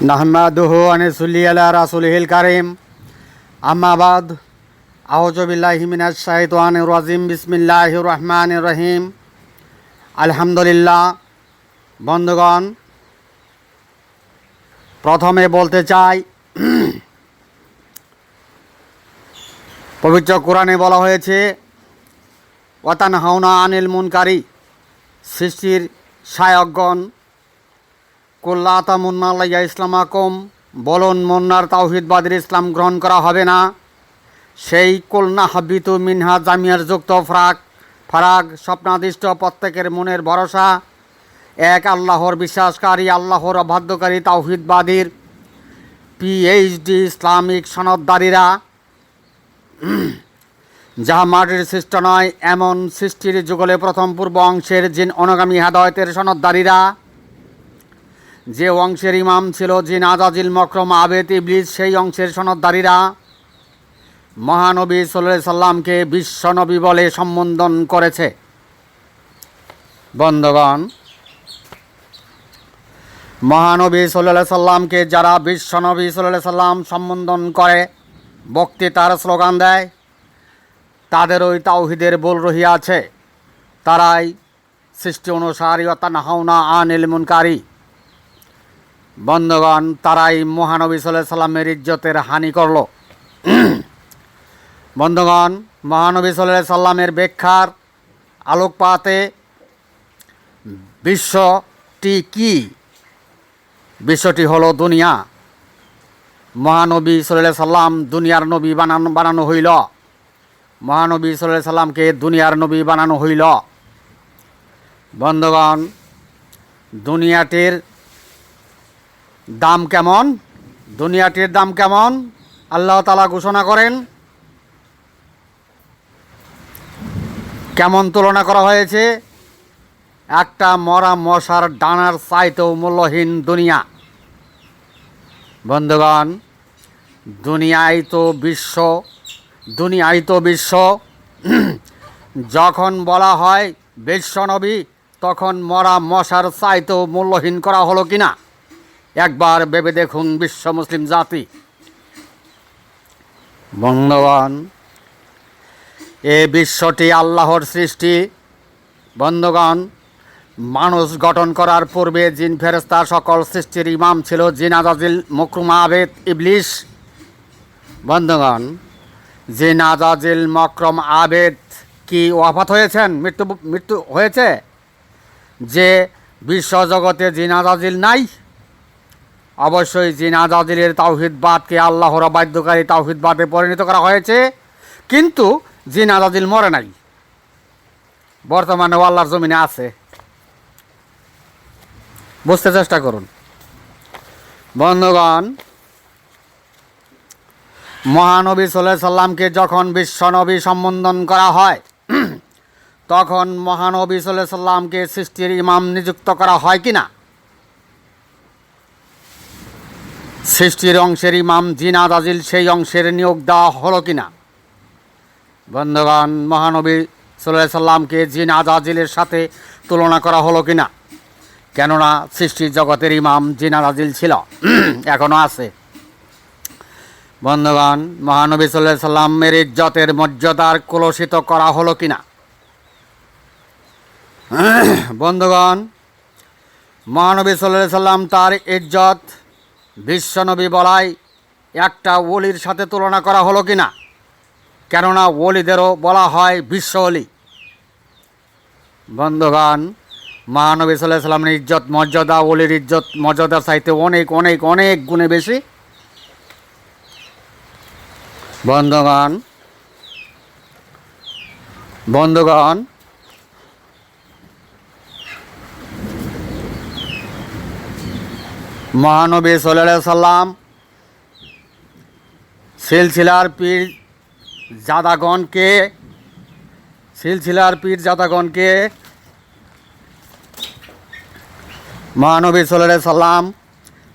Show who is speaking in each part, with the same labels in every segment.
Speaker 1: নাহমাদুহু আনিসুল্লি আলা রাসুলহিল কারিম। আম্মাবাদ আউজবিল্লাহি মিনাশ শাইতানির রাজিম। বিসমিল্লাহির রহমানির রহিম। আলহামদুলিল্লাহ। বন্ধুগণ, প্রথমে বলতে চাই, পবিত্র কোরআনে বলা হয়েছে ওয়াতান হাওনা আনিল মুনকারী। সৃষ্টির সায়কগণ কোল্লাতা মুন্নাল্লাইয়া ইসলামাকম, বলুন মুন্নার তাওহিদবাদের ইসলাম গ্রহণ করা হবে না? সেই কলনা হাবিতু মিনহা জামিয়ার যুক্ত ফরাক, ফারাক স্বপ্নাদিষ্ট প্রত্যেকের মনের ভরসা। এক আল্লাহর বিশ্বাসকারী, আল্লাহর অবাধ্যকারী তাওহিদবাদীর পিএইচডি ইসলামিক সনদদারীরা যাহা মাটির সৃষ্ট নয়, এমন সৃষ্টির যুগলে প্রথম পূর্ব অংশের জিন অনগামী হাদয়তের সনদদারীরা যে অংশের ইমাম ছিল জিন আজাজিল মক্রম আবেদ ইবলিস, সেই অংশের সনদদারীরা মহানবী সাল্লাহ সাল্লামকে বিশ্বনবী বলে সম্বোধন করেছে। বন্ধগণ, মহানবী সাল্লাহ সাল্লামকে যারা বিশ্বনবী সাল্লাহ সাল্লাম সম্বোধন করে, বক্তৃতার স্লোগান দেয়, তাদের ওই তাওহিদের বল রহিয়াছে। তারাই সৃষ্টি অনুসারী অর্থাৎ হাওনা মুনকারী। বন্ধগণ, তারাই মহানবী সাল্লাহ সাল্লামের ইজ্জতের হানি করল। বন্ধগণ, মহানবী সাল্লাহ সাল্লামের ব্যাখ্যার আলোকপাতে বিশ্বটি কি? বিশ্বটি হলো দুনিয়া। মহানবী সাল্লাহ সাল্লাম দুনিয়ার নবী বানানো বানানো হইল। মহানবী সাল্লাহ সাল্লামকে দুনিয়ার নবী বানানো হইল। বন্ধগণ, দুনিয়াটির দাম কেমন? দুনিয়াটির দাম কেমন? আল্লাহ তালা ঘোষণা করেন, কেমন তুলনা করা হয়েছে? একটা মরা মশার ডানার চাইতেও মূল্যহীন দুনিয়া। বন্ধুগণ দুনিয়ায় তো বিশ্ব দুনিয়ায় তো বিশ্ব। যখন বলা হয় বিশ্বনবী তখন মরা মশার চাইতেও মূল্যহীন করা হলো কিনা? একবার ভেবে দেখুন বিশ্ব মুসলিম জাতি। বন্ধুগণ, এ বিশ্বটি আল্লাহর সৃষ্টি। বন্ধগণ, মানুষ গঠন করার পূর্বে জিন ফেরেস্তা সকল সৃষ্টির ইমাম ছিল জিন আজাজিল, মকরুমা আবেদ, ইবলিশ। বন্ধগণ, জিন আজাজিল, মকরম আবেদ কি ওয়াফাত হয়েছেন? মৃত্যু মৃত্যু হয়েছে? যে বিশ্বজগতে জিন আজাজিল নাই? অবশ্যই জিন আজাজিলের তাওহিদবাদকে আল্লাহর বাধ্যকারী তাওহিদবাদে পরিণত করা হয়েছে। কিন্তু জিন আজাদিল মরে নাই। বর্তমানে আল্লাহর জমিনে আছে। বুঝতে চেষ্টা করুন। বন্ধুগণ, মহানবী সাল্লাহ সাল্লামকে যখন বিশ্বনবী সম্বোধন করা হয়, তখন মহানবী সাল্লাহ সাল্লামকে সৃষ্টির ইমাম নিযুক্ত করা হয় কি না সৃষ্টির অংশের ইমাম জিনাদ আজিল সেই অংশের নিয়োগ দেওয়া হলো কি না বন্ধুগণ, মহানবী সাল্লাহ সাল্লামকে জিন আজাজিলের সাথে তুলনা করা হলো কি না কেননা সৃষ্টির জগতের ইমাম জিন আজাজিল ছিল এখনও আছে। বন্ধুগণ, মহানবী সাল্লাহ সাল্লামের ইজ্জতের মর্যাদার কলসিত করা হলো কি না বন্ধুগণ, মহানবী সাল্লাহ সাল্লাম তার ইজ্জত বিশ্বনবী বলায় একটা ওলির সাথে তুলনা করা হলো কি না কেননা ওলিদেরও বলা হয় বিশ্ব অলি বন্ধুগণ, মহানবী সাল্লাহ সাল্লামের ইজ্জত, মর্যাদা, ওলির ইজ্জত, মর্যাদার চাইতে অনেক অনেক অনেক গুণে বেশি। বন্ধুগণ বন্ধুগণ মহানবী সাল্লাহ সাল্লাম সিলসিলার পীর জাদাগণকে, সিলসিলার পীর জাদাগণকে মহানবী সাল্লাহ সাল্লাম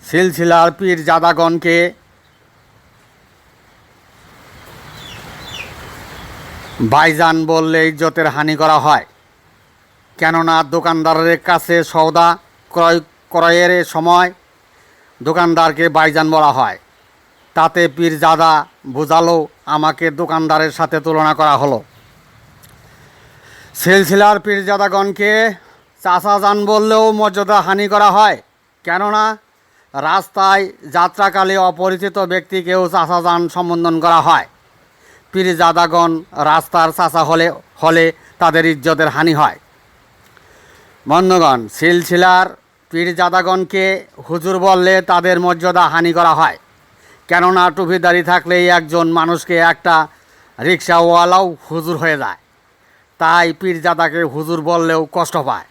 Speaker 1: সিলসিলার পীর জাদাগণকে বাইজান বললে ইজ্জতের হানি করা হয়। কেননা দোকানদারের কাছে সওদা ক্রয়, ক্রয়ের সময় দোকানদারকে বাইজান বলা হয়। তাতে পীরজাদা বোঝালো, আমাকে দোকানদারের সাথে তুলনা করা হলো। সিলসিলার পীরজাদাগণকে চাষা যান বললেও মর্যাদা হানি করা হয়। কেননা, রাস্তায় যাত্রাকালে অপরিচিত ব্যক্তিকেও চাষা যান সম্বোধন করা হয়। পীরজাদাগণ রাস্তার চাষা হলে হলে তাদের ইজ্জতের হানি হয়। বন্ধগণ, সিলসিলার পীরজাদাগণকে হুজুর বললে তাদের মর্যাদা হানি করা হয়। কেননা টুপিদারি থাকলেই একজন মানুষকে একটা রিক্সাওয়ালাও হুজুর হয়ে যায়। তাই পীরজাদাকে হুজুর বললেও কষ্ট পায়।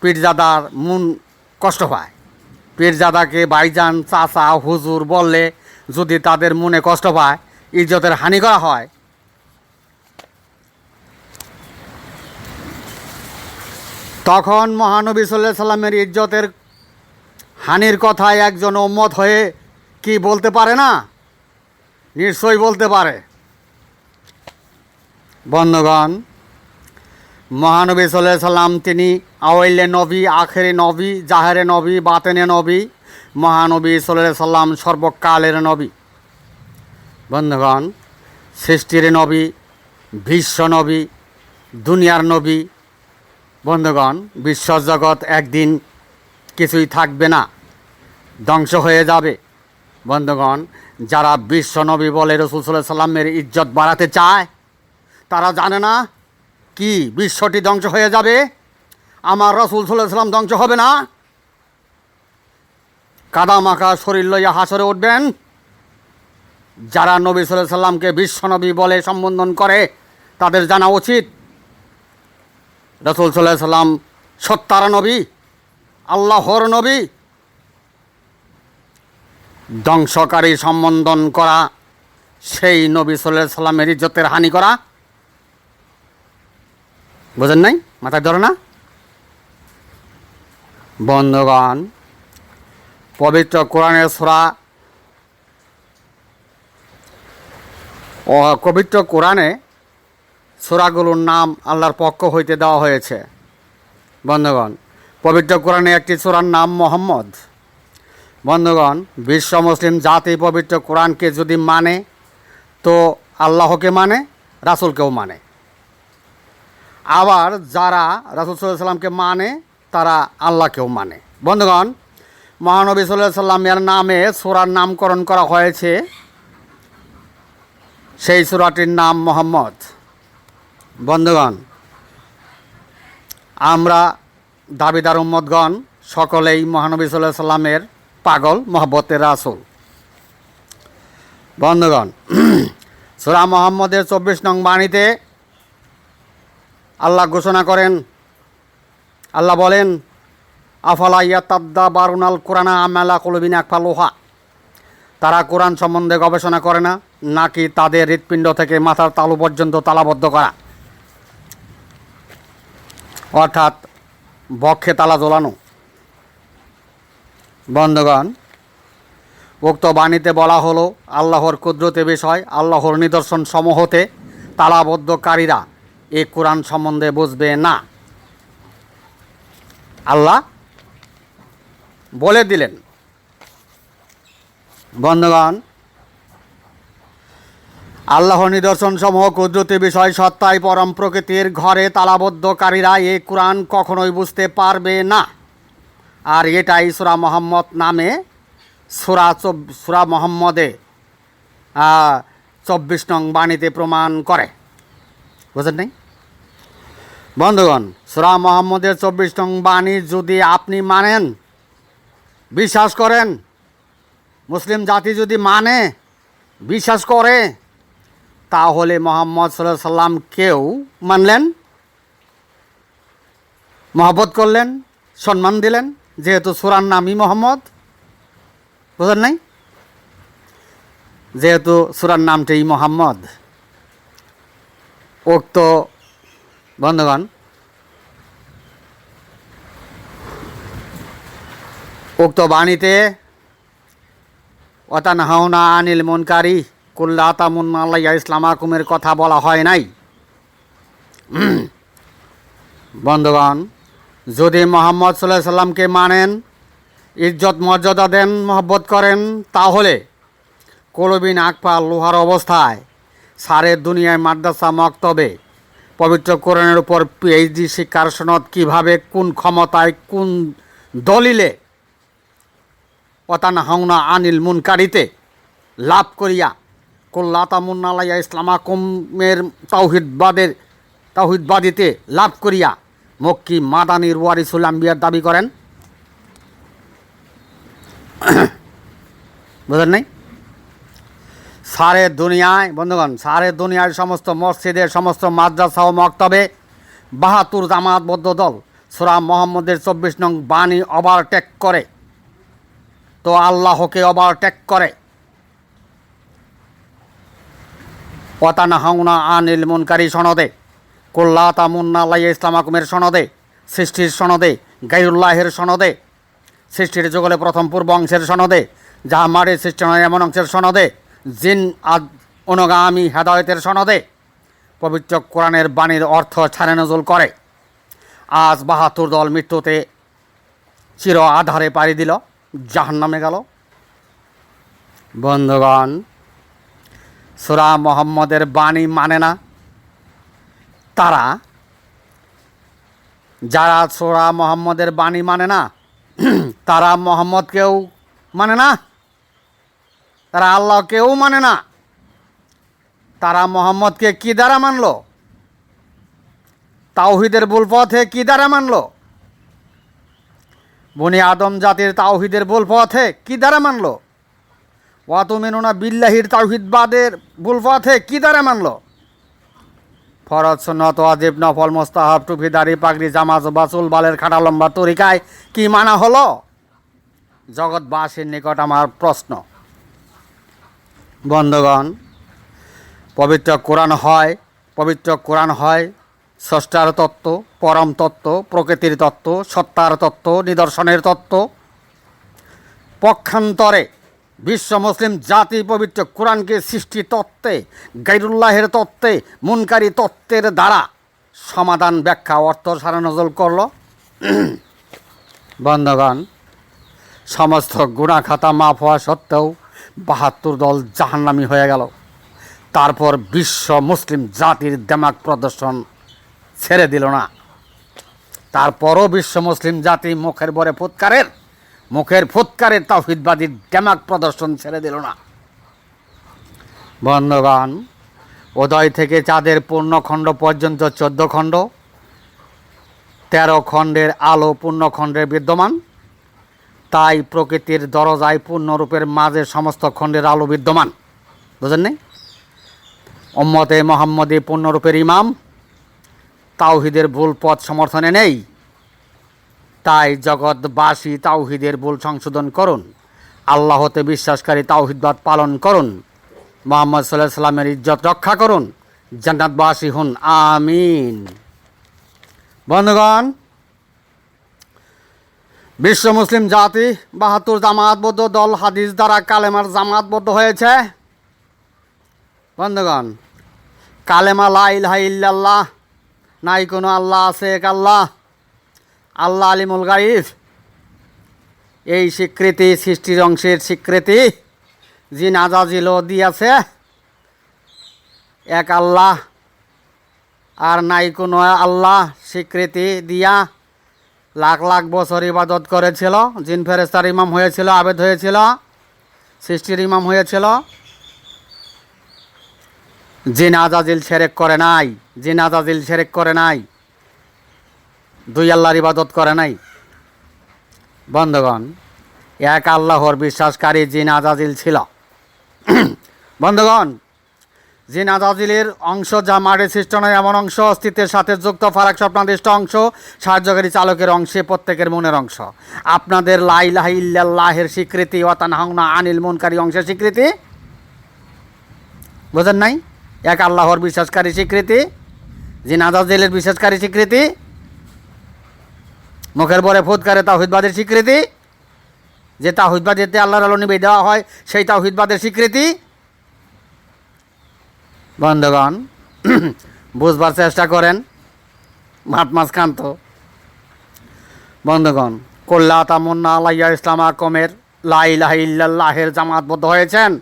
Speaker 1: পীরজাদার মন কষ্ট পায়। পীরজাদাকে বাইজান চাচা হুজুর বললে যদি তাদের মনে কষ্ট পায়, ইজ্জতের হানি করা হয় তখন মহানবী সাল্লাহ সাল্লামের ইজ্জতের হানির কথায় একজন ওম্মত হয়ে কি বলতে পারে না? নিশ্চয়ই বলতে পারে। বন্ধগণ, মহানবী সাল্লাহ সাল্লাম তিনি আওয়াইলে নবী, আখেরে নবী, জাহেরে নবী, বাতেনে নবী, মহানবী সাল্লাহ সাল্লাম সর্বকালের নবী। বন্ধুগণ, সৃষ্টির নবী, বিশ্ব নবী, দুনিয়ার নবী বন্ধুগণ বিশ্বজগৎ একদিন কিছুই থাকবে না, ধ্বংস হয়ে যাবে। বন্ধুগণ, যারা বিশ্ব নবী বলে রসুল সাল্লাহ সাল্লামের ইজ্জত বাড়াতে চায়, তারা জানে না কি বিশ্বটি ধ্বংস হয়ে যাবে, আমার রসুল সাল্লাহ সাল্লাম ধ্বংস হবে না। কাদা মাখা শরীর লইয়া হাসরে উঠবেন। যারা নবী সাল্লাহ সাল্লামকে বিশ্বনবী বলে সম্বোধন করে, তাদের জানা উচিত রসুল সাল্লাহ সাল্লাম সত্তার নবী, আল্লাহর নবী, ধ্বংসকারী সম্বোধন করা, সেই নবী সাল্লাহ সাল্লামের ইজ্জতের হানি করা। বোঝেন নাই? মাথায় ধরে না? বন্ধগণ, পবিত্র কোরআনের সোরা পবিত্র কোরআনে সোরাগুলোর নাম আল্লাহর পক্ষ হইতে দেওয়া হয়েছে। বন্ধুগণ, পবিত্র কোরআনে একটি সোরার নাম মোহাম্মদ। বন্ধুগণ, বিশ্ব মুসলিম জাতি পবিত্র কোরআনকে যদি মানে তো আল্লাহকে মানে রাসুলকেও মানে। আবার যারা রাসুল সাল্লামকে মানে তারা আল্লাহকেও মানে। বন্ধুগণ, মহানবী সাল্লাহ সাল্লামের নামে সোরার নামকরণ করা হয়েছে। সেই সুরাটির নাম মোহাম্মদ। বন্ধুগণ, আমরা দাবিদার উম্মদগণ সকলেই মহানবী সাল্লাহ সাল্লামের পাগল মহব্বতের রাসুল। বন্ধুগণ, সুরা মোহাম্মদের চব্বিশ নং বাণীতে আল্লাহ ঘোষণা করেন, আল্লাহ বলেন, আফালা ইয়াত্তাদ্দা বারুনাল কোরআনা আমেলা কলবিন আকফা লোহা তারা কোরআন সম্বন্ধে গবেষণা করে না, নাকি তাদের হৃৎপিণ্ড থেকে মাথার তালু পর্যন্ত তালাবদ্ধ করা। অর্থাৎ বক্ষে তালা জ্বলানো বন্ধগণ, উক্ত বাণীতে বলা হলো, আল্লাহর কুদরতে বিষয়, আল্লাহর নিদর্শন সমূহতে তালাবদ্ধকারীরা এ কোরআন সম্বন্ধে বুঝবে না। আল্লাহ বলে দিলেন। বন্ধুগণ আল্লাহ নিদর্শন সমূহ কুদরতি বিষয় সত্তায় পরম প্রকৃতির ঘরে তালাবদ্ধকারীরা এ কোরআন কখনোই বুঝতে পারবে না। আর এটাই সুরা মোহাম্মদ নামে, সুরা সুরা মোহাম্মদে চব্বিশ নং বাণীতে প্রমাণ করে। বুঝলেন নাই? বন্ধুগণ, সুরা মোহাম্মদের চব্বিশ নং বাণী যদি আপনি মানেন, বিশ্বাস করেন, মুসলিম জাতি যদি মানে বিশ্বাস করে তাহলে মোহাম্মদ সাল্লাহ সাল্লামকেও মানলেন? মহব্বত করলেন? সম্মান দিলেন? যেহেতু সুরার নামই মোহাম্মদ। বুঝলেন নাই? যেহেতু সুরার নামটাই মোহাম্মদ। উক্ত বন্ধুগণ, উক্ত বাণীতে অতান হাওনা আনিল মনকারি কুল্লা তামুন আল্লাহ ইসলাম আকুমের কথা বলা হয় নাই। বন্ধুগণ, যদি মোহাম্মদ সাল্লাহ সাল্লামকে মানেন, ইজ্জত মর্যাদা দেন, মহব্বত করেন, তাহলে কলবিন আকপাল লোহার অবস্থায় সারে দুনিয়ায় মাদ্রাসা মক্তবে, পবিত্র কোরআনের উপর পিএইচডি শিক্ষার সনদ কীভাবে, কোন ক্ষমতায়, কোন দলিলে অতানা হাওনা আনিল মুনকারিতে লাভ করিয়া কল্লাতা মুন্নালাইয়া ইসলামাকুমের তাওহিদবাদের তাওহিদবাদিতে লাভ করিয়া মক্কি মাদানির ওয়ারিসুল আম্বিয়ার দাবি করেন। বুঝলেন নাই? সারে দুনিয়ায় বন্ধুগণ, সারে দুনিয়ার সমস্ত মসজিদের সমস্ত মাদ্রাসা ও মক্তবে বাহাতুর জামাতবদ্ধ দল সুরা মোহাম্মদের চব্বিশ নং বাণী ওভারটেক করে। তো আল্লাহকে ওভারটেক করে। পতানা হাওনা আনিল মুনকারি সনদে, কল্লাতা মুন্না আল্লাহ ইসলাম আকুমের সনদে, সৃষ্টির সনদে, গাইরুল্লাহের সনদে, সৃষ্টির যুগলে প্রথম পূর্ব অংশের সনদে যাহা সৃষ্টি নয় এমন অংশের সনদে, জিন আদ অনুগামী হেদায়তের সনদে, পবিত্র কোরআনের বাণীর অর্থ ছাড়ে নজল করে। আজ বাহাত্তর দল মৃত্যুতে চির আধারে পাড়ি দিল জাহান নামে গেল। বন্ধুগণ সুরা মোহাম্মদের বাণী মানে না। তারা, যারা সোরা মোহাম্মদের বাণী মানে না, তারা মোহাম্মদকেও মানে না। তারা আল্লাহকেও মানে না। তারা মোহাম্মদকে কি দ্বারা মানলো? তাওহিদের ভুল পথে কি দ্বারা মানলো? বনি আদম জাতির তাওহিদের ভুল পথে কি দ্বারা মানলো? ওয়াতুমিনুনা বিল্লাহির তাওহিদবাদের ভুল পথে কি দ্বারা মানলো? ফরজ সুন্নত ওয়াজিব, নফল, মোস্তাহাব, টুপি, দাড়ি, পাগড়ি, জামা জোবা চুল, বালের খাটা লম্বা তরিকায় কি মানা হলো? জগৎবাসীর নিকট আমার প্রশ্ন। বন্ধুগণ, পবিত্র কোরআন হয়, পবিত্র কোরআন হয় স্রষ্টার তত্ত্ব, পরম তত্ত্ব, প্রকৃতির তত্ত্ব, সত্তার তত্ত্ব, নিদর্শনের তত্ত্ব। পক্ষান্তরে বিশ্ব মুসলিম জাতি পবিত্র কোরআনকে সৃষ্টি তত্ত্বে, গাইরুল্লাহের তত্ত্বে, মুনকারি তত্ত্বের দ্বারা সমাধান ব্যাখ্যা অর্থ সারা নজল করল। বন্ধগণ, সমস্ত গুণা খাতা মাফ হওয়া সত্ত্বেও বাহাত্তর দল জাহান্নামি হয়ে গেল। তারপর বিশ্ব মুসলিম জাতির দেমাগ প্রদর্শন ছেড়ে দিল না। তারপরও বিশ্ব মুসলিম জাতি মুখের বরে ফুৎকারের মুখের ফুৎকারের তাওহিদবাদীর ডেমাক প্রদর্শন ছেড়ে দিল না। বন্ধগণ, উদয় থেকে চাঁদের পূর্ণখণ্ড পর্যন্ত চোদ্দ খণ্ড, তেরো খণ্ডের আলো পূর্ণখণ্ডের বিদ্যমান, তাই প্রকৃতির দরজায় পূর্ণরূপের মাঝে সমস্ত খণ্ডের আলো বিদ্যমান। বুঝেন নেই? ওম্মতে মোহাম্মদী পূর্ণরূপের ইমাম, তাওহিদের ভুল পথ সমর্থনে নেই। তাই জগৎবাসী তাওহিদের ভুল সংশোধন করুন। আল্লাহতে বিশ্বাসকারী তাওহিদবাদ পালন করুন। মোহাম্মদ সাল্লাহ সাল্লামের ইজ্জত রক্ষা করুন। জান্নাতবাসী হন, আমিন। বন্ধুগণ, বিশ্ব মুসলিম জাতি বাহাত্তর জামাতবদ্ধ দল হাদিস দ্বারা কালেমার জামাতবদ্ধ হয়েছে। বন্ধুগণ, কালেমা লাইল ইলাহা ইল্লাল্লাহ, নাই কোনো আল্লাহ আছে এক আল্লাহ। আল্লাহ আলিমুল গাইফ এই স্বীকৃতি, সৃষ্টির অংশের স্বীকৃতি জি নাজাজিল দিয়াছে, এক আল্লাহ, আর নাই কোনো আল্লাহ স্বীকৃতি দিয়া লাখ লাখ বছর ইবাদত করেছিল জিন ফেরেস্তার ইমাম হয়েছিল, আবেদ হয়েছিল, সৃষ্টির ইমাম হয়েছিল জিন আজাজিল সেরেক করে নাই জিন আজাজিল সেরেক করে নাই। দুই আল্লাহর ইবাদত করে নাই। বন্ধগণ, এক আল্লাহর বিশ্বাসকারী জিন আজাজিল ছিল। বন্ধগণ, জিন আজাজিলের অংশ যা মাঠে সৃষ্ট নয়, এমন অংশ, অস্তিত্বের সাথে যুক্ত, ফারাক স্বপ্নাদিষ্ট অংশ, সাহায্যকারী চালকের অংশে প্রত্যেকের মনের অংশ। আপনাদের লাইলাহ ইল্লাল্লাহের স্বীকৃতি অতানহাংনা আনিল মনকারী অংশের স্বীকৃতি? বোঝেন নাই? এক আল্লাহর বিশ্বাসকারী স্বীকৃতি, জিন আজাজিলের বিশ্বাসকারী স্বীকৃতি মুখের পরে ফুৎকারে তাহিদবাদের স্বীকৃতি। যে তাহিদবাদেতে আল্লাহর আলো নিবে দেওয়া হয়, সেই তাহিদবাদের স্বীকৃতি। বন্ধগণ, বুঝবার চেষ্টা করেন ভাত মাছ বন্ধগণ কল্লা তামন্না আলাইয়া ইসলাম আকমের লাইলাহ ইল্লাল্লাহের জামাতবদ্ধ হয়েছেন।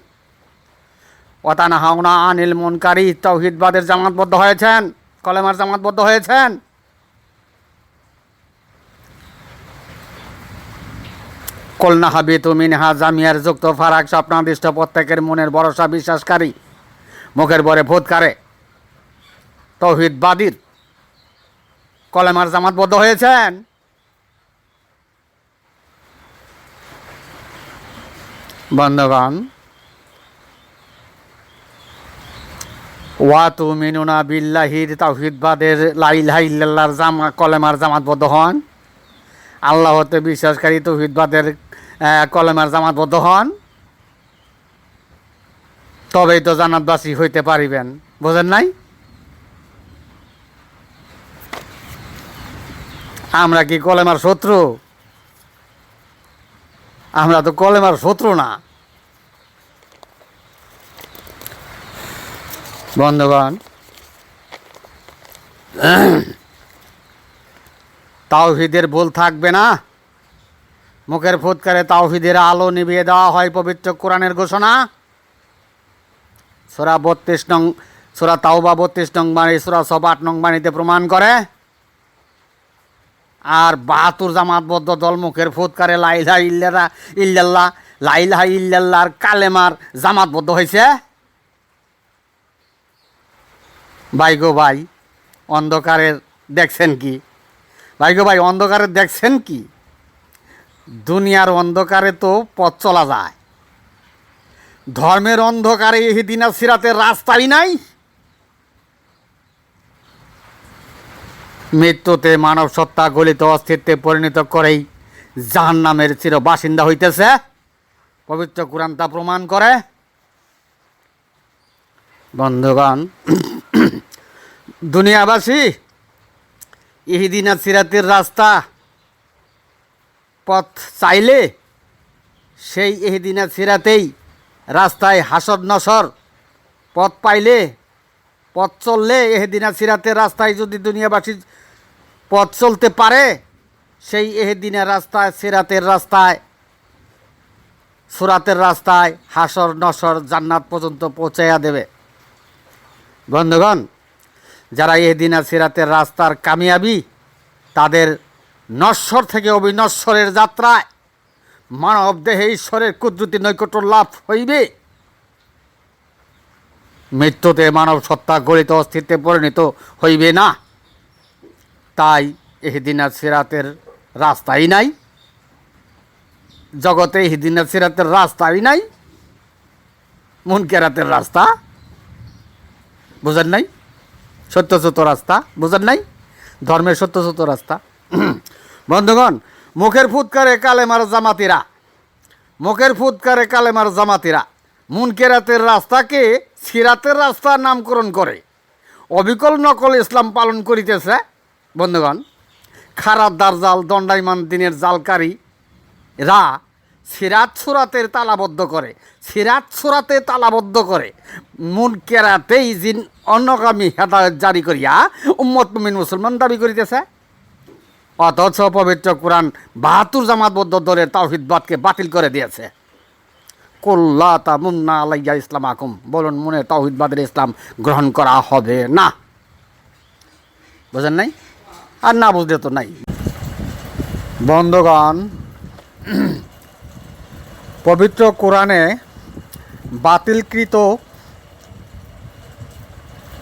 Speaker 1: ওতানা হাওনা আনিল মনকারি তৌহিদবাদের জামাতবদ্ধ হয়েছেন, কলেমার জামাতবদ্ধ হয়েছেন। কলনা হাবি তুমি নেহা জামিয়ার যুক্ত ফারাক স্বপ্নাদিষ্ট প্রত্যেকের মনের ভরসা বিশ্বাসকারী। মুখের বরে ভূতকারে তৌহিদবাদীর কলেমার জামাতবদ্ধ হয়েছেন। বন্ধগণ, ওয়া তু মিনুনা বিল্লাহির তাওহিদবাদের লাইলাহ ইল্লাল্লাহর জামা, কলেমার জামাতবদ্ধ হন। আল্লাহতে বিশ্বাসকারী তৌহিদবাদের কলেমার জামাতবদ্ধ হন। তবেই তো জান্নাতবাসী হইতে পারিবেন। বোঝেন নাই? আমরা কি কলেমার শত্রু? আমরা তো কলেমার শত্রু না। বন্ধুগণ, তাওহিদের ভুল থাকবে না। মুখের ফুৎকারে তাওহিদের আলো নিভিয়ে দেওয়া হয় পবিত্র কোরআনের ঘোষণা। সোরা বত্রিশ নং, সোরা তাওবা বত্রিশ নং বাণী, সোরা সব আট নং বাণীতে প্রমাণ করে। আর বাহাতুর জামাতবদ্ধ দল মুখের ফুৎকারে লাইলা ইল্লারা ইল্লাল্লাহ লাইলাহ ইল্লাল্লাহর কালেমার জামাতবদ্ধ হয়েছে। ভাই গো ভাই অন্ধকারের দেখছেন কি? ভাই গো ভাই অন্ধকারের দেখছেন কি? দুনিয়ার অন্ধকারে তো পথ চলা যায়। ধর্মের অন্ধকারে ইহিদিনা সিরাতের রাস্তাই নাই। মৃত্যুতে মানব সত্তা গলিত অস্তিত্বে পরিণত করেই জাহান নামের চির বাসিন্দা হইতেছে। পবিত্র কোরআন তা প্রমাণ করে। বন্ধুগণ, দুনিয়াবাসী ইহিদিনা সিরাতের রাস্তা পথ চাইলে সেই ইহিদিনা সিরাতেই রাস্তায় হাসর নসর। পথ পাইলে পথ চললে এহেদিনা সিরাতের রাস্তায় যদি দুনিয়াবাসী পথ চলতে পারে, সেই এহেদিনা রাস্তায় সিরাতের রাস্তায় সুরাতের রাস্তায় হাসর নসর জান্নাত পর্যন্ত পৌঁছাইয়া দেবে। বন্ধুগণ, যারা এদিনা সিরাতের রাস্তার কামিয়াবি, তাদের নশ্বর থেকে অবিনশ্বরের যাত্রায় মানব দেহে ঈশ্বরের কুদরতি নৈকট্য লাভ হইবে। মৃত্যুতে মানব সত্তা গলিত অস্তিত্বে পরিণত হইবে না। তাই এহিদিনা সিরাতের রাস্তাই নাই। জগতে এহিদিনা সিরাতের রাস্তাই নাই। মুনকেরাতের রাস্তা। বুঝেন নাই? সত্যচ্যুত রাস্তা। বুঝেন নাই? ধর্মের সত্যচ্যুত রাস্তা। বন্ধুগণ, মুখের ফুৎকারে কালেমার জামাতিরা। মুখের ফুৎকারে কালেমার জামাতিরা। মুনকেরাতের রাস্তাকে সিরাতের রাস্তার নামকরণ করে। অবিকল নকল ইসলাম পালন করিতেছে, বন্ধুগণ, খারাপ দারজাল দণ্ডাইমান দিনের জালকারী। রা সিরাত সুরাতের তালাবদ্ধ করে, সিরাত সুরাতে তালাবদ্ধ করে মুন কেরাতেই জিন অন্যগামী হেদায়ত জারি করিয়া উম্মত মুমিন মুসলমান দাবি করিতেছে। অথচ পবিত্র কোরআন বাহাত্তর জামাতবদ্ধ দলের তাওহিদবাদকে বাতিল করে দিয়েছে। কল্লা তা মুন্না আলাইয়া ইসলাম আকুম বলুন, মনে তাওহিদবাদের ইসলাম গ্রহণ করা হবে না? বুঝেন নাই? আর না বুঝলে তো নাই। বন্ধগণ, পবিত্র কোরআনে বাতিলকৃত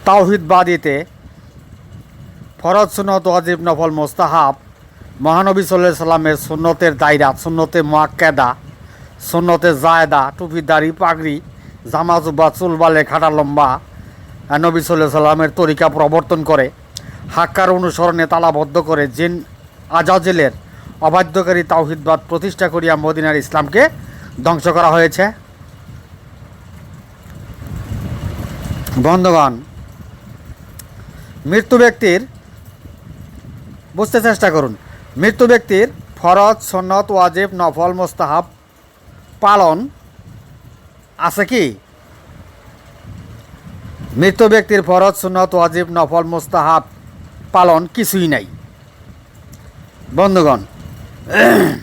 Speaker 1: তাওহিদবাদীতে ফরজ সুনত অজিব নফল মোস্তাহাব। মহানবী সাল্লাহ সাল্লামের সুন্নতের দায়রা, সুন্নতে মোয়াক্কেদা সুন্নতে জায়দা, টুপি, দাড়ি, পাগড়ি জামাজুবা চুলবালে খাটা লম্বা। নবী সাল্লাহ সাল্লামের তরিকা প্রবর্তন করে, হাক্কার অনুসরণে তালাবদ্ধ করে, জিন আজাজেলের অবাধ্যকারী তাওহিদবাদ প্রতিষ্ঠা করিয়া মদিনার ইসলামকে ধ্বংস করা হয়েছে। বন্ধগণ, মৃত্যু ব্যক্তির বুঝতে চেষ্টা করুন। মৃত্যু ব্যক্তির ফরজ, সন্নত, ওয়াজিব, নফল, মোস্তাহাব পালন আছে কি? মৃত ব্যক্তির ফরজ, সুন্নত, ওয়াজিব, নফল, মোস্তাহাব পালন কিছুই নাই। বন্ধুগণ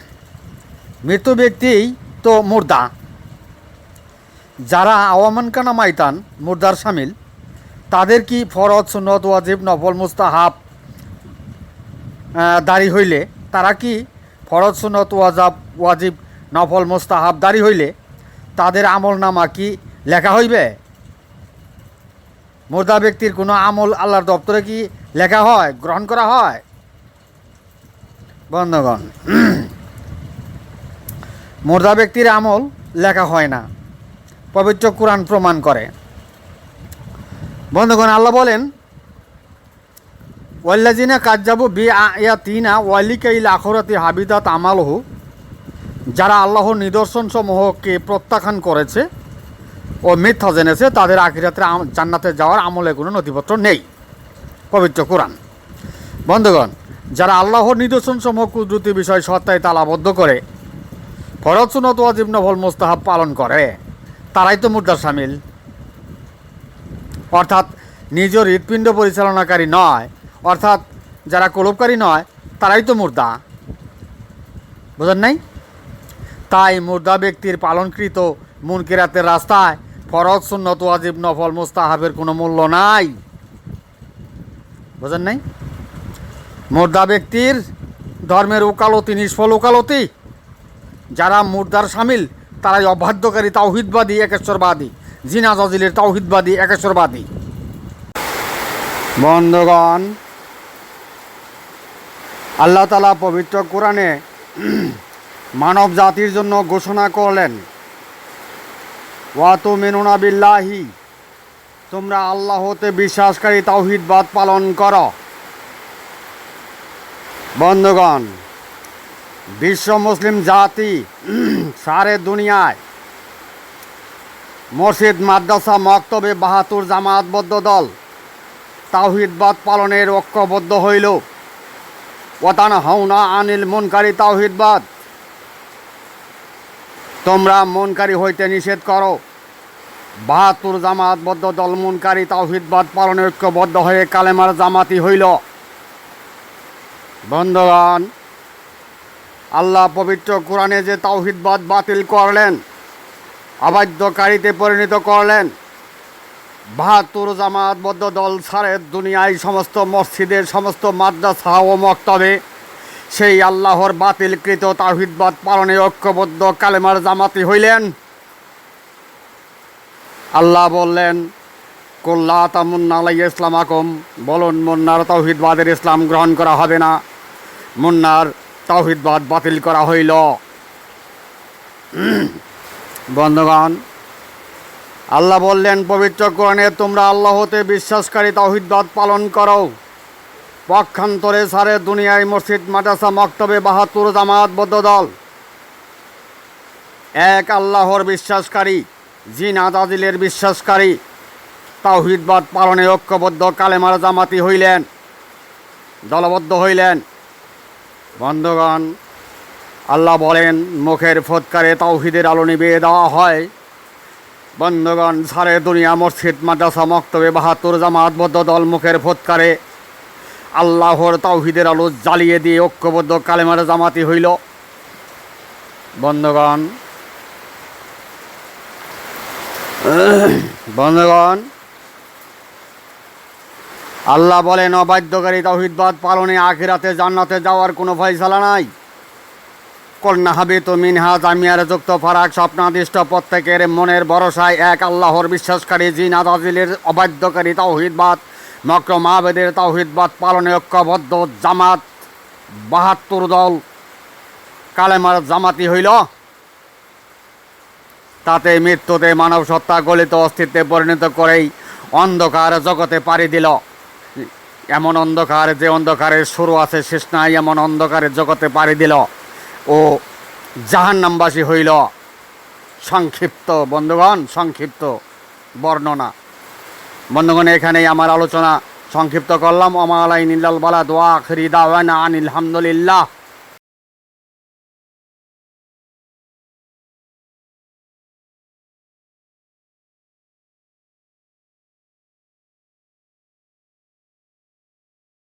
Speaker 1: মৃত ব্যক্তি তো মুর্দা। যারা আওয়ামান কানা মাইতান মুর্দার সামিল, তাদের কি ফরজ, সুন্নত, ওয়াজিব, নফল, মুস্তাহাব দাড়ি হইলে, তারা কি ফরজ, সুন্নত, ওয়াজাব, ওয়াজিব, নফল, মোস্তাহাব দাড়ি হইলে তাদের আমল নামা কি লেখা হইবে? মোর্দা ব্যক্তির কোনো আমল আল্লাহর দপ্তরে কি লেখা হয়, গ্রহণ করা হয়? বন্ধগণ, মোর্দা ব্যক্তির আমল লেখা হয় না, পবিত্র কোরআন প্রমাণ করে। বন্ধুগণ, আল্লাহ বলেন ওয়াল্লাজিনা কাজ্জাবু বি আয়াতিনা ওয়ালিকাইল আখরাতি হাবিদাত আমালহু, যারা আল্লাহর নিদর্শন সমূহকে প্রত্যাখ্যান করেছে ও মিথ্যা জেনেছে, তাদের আখিরাতের আম- জান্নাতে যাওয়ার আমলে কোনো নথিপত্র নেই। পবিত্র কোরআন। বন্ধুগণ, যারা আল্লাহর নিদর্শন সমূহ কুদরতি বিষয় সত্তায় তালাবদ্ধ করে, ফরজ সুনত ওয়াজিব নফল মোস্তাহাব পালন করে, তারাই তো মুদ্রার সামিল। অর্থাৎ নিজ হৃৎপিণ্ড পরিচালনাকারী নয় অর্থাৎ যারা কলবকারী নয়, তারাই তো মুর্দা। বোঝেন নাই? তাই মুর্দা ব্যক্তির পালনকৃত মুনকিরাতের রাস্তায় ফরজ সুন্নত ওয়াজিব নফল মুস্তাহাবের কোনো মূল্য নাই। বোঝেন নাই? মুর্দা ব্যক্তির ধর্মের ওকালতি নিষ্ফল ওকালতি যারা মুর্দার সামিল, তারাই অবাধ্যকারী, তাওহিদবাদী, একেশ্বরবাদী, জিনা জজিলের তাওহিদবাদী, একেশ্বরবাদী। বন্ধগণ আল্লাহ তালা পবিত্র কোরআনে মানব জাতির জন্য ঘোষণা করলেন ওয়াতু মেনুনা বিল্লাহি, তোমরা আল্লাহতে বিশ্বাসকারী তাওহিদবাদ পালন করো। বন্ধগণ, বিশ্ব মুসলিম জাতি সারে দুনিয়ায় মসজিদ, মাদ্রাসা, মক্তবে বাহাতুর জামাতবদ্ধ দল তাওহিদবাদ পালনের ঐক্যবদ্ধ হইল। ওতান হাউনা আনিল মনকারী তাওহিদবাদ তোমরা মনকারী হইতে নিষেধ করো। বাহাত্তর জামাতবদ্ধ দল মনকারী তাওহিদবাদ পালনে ঐক্যবদ্ধ হয়ে কালেমার জামাতি হইল। বন্ধগণ, আল্লাহ পবিত্র কোরআনে যে তাওহিদবাদ বাতিল করলেন অবাধ্যকারীতে পরিণত করলেন বাহাত্তর জামাতবদ্ধ দল ছাড়ের দুনিয়ায় সমস্ত মসজিদের সমস্ত মাদ্রাসা ও মক্তবে। সেই আল্লাহর বাতিলকৃত তাহিদবাদ পালনে ঐক্যবদ্ধ কালেমার জামাতি হইলেন। আল্লাহ বললেন কল্লা তামুন্না আলাই ইসলাম আকম বলুন, মুন্নার তাওহিদবাদের ইসলাম গ্রহণ করা হবে না। মুন্নার তাওহিদবাদ বাতিল করা হইল। বন্ধুগণ আল্লাহ বললেন, পবিত্র কোরআনে তোমরা আল্লাহতে বিশ্বাসকারী তাওহিদবাদ পালন করো। পক্ষান্তরে সারে দুনিয়ায় মসজিদ, মাদ্রাসা, মক্তবে বাহাত্তর জামাতবদ্ধ দল। এক আল্লাহর বিশ্বাসকারী, জিন আদাদিলের বিশ্বাসকারী তাওহিদবাদ পালনে ঐক্যবদ্ধ কালেমার জামাতি হইলেন, দলবদ্ধ হইলেন। বন্ধগণ, আল্লাহ বলেন, মুখের ফৎকারে তাওহিদের আলো নিভিয়ে দেওয়া হয়। বন্ধুগণ, সারে দুনিয়া মসজিদ, মাদ্রাসা, মক্তবে বাহাত্তর জামাতবদ্ধ দল মুখের ফোৎকারে আল্লাহর তাওহিদের আলো জ্বালিয়ে দিয়ে ঐক্যবদ্ধ কালেমার জামাতি হইল। বন্ধুগণ বন্ধুগণ, আল্লাহ বলেন, অবাধ্যকারী তাওহিদবাদ পালনে আখিরাতে জান্নাতে যাওয়ার কোনো ফয়সালা নাই। কন্যা হাবি তো মিনহা জামিয়ার যুক্ত ফারাক স্বপ্নাদিষ্ট প্রত্যেকের মনের ভরসায় এক আল্লাহর বিশ্বাসকারী জিন আদাজিলের অবাধ্যকারী তাওহিদবাদ মক্র মাহবেদের তাওহিদবাদ পালনে ঐক্যবদ্ধ জামাত বাহাত্তর দল। কালেমার জামাতি হইল, তাতে মৃত্যুতে মানব সত্তা গলিত অস্তিত্বে পরিণত করেই অন্ধকার জগতে পাড়ি দিল। এমন অন্ধকার যে অন্ধকারের শুরু আছে, শেষ নাই, এমন অন্ধকারের জগতে পাড়ি দিল। ও জাহান্নামবাসী হইল। সংক্ষিপ্ত, বন্ধুগণ, সংক্ষিপ্ত বর্ণনা। বন্ধুগণ, এখানেই আমার আলোচনা সংক্ষিপ্ত করলাম। অমালাই নীলাল বালা দোয়া খরিদা আনিল হামদুলিল্লাহ।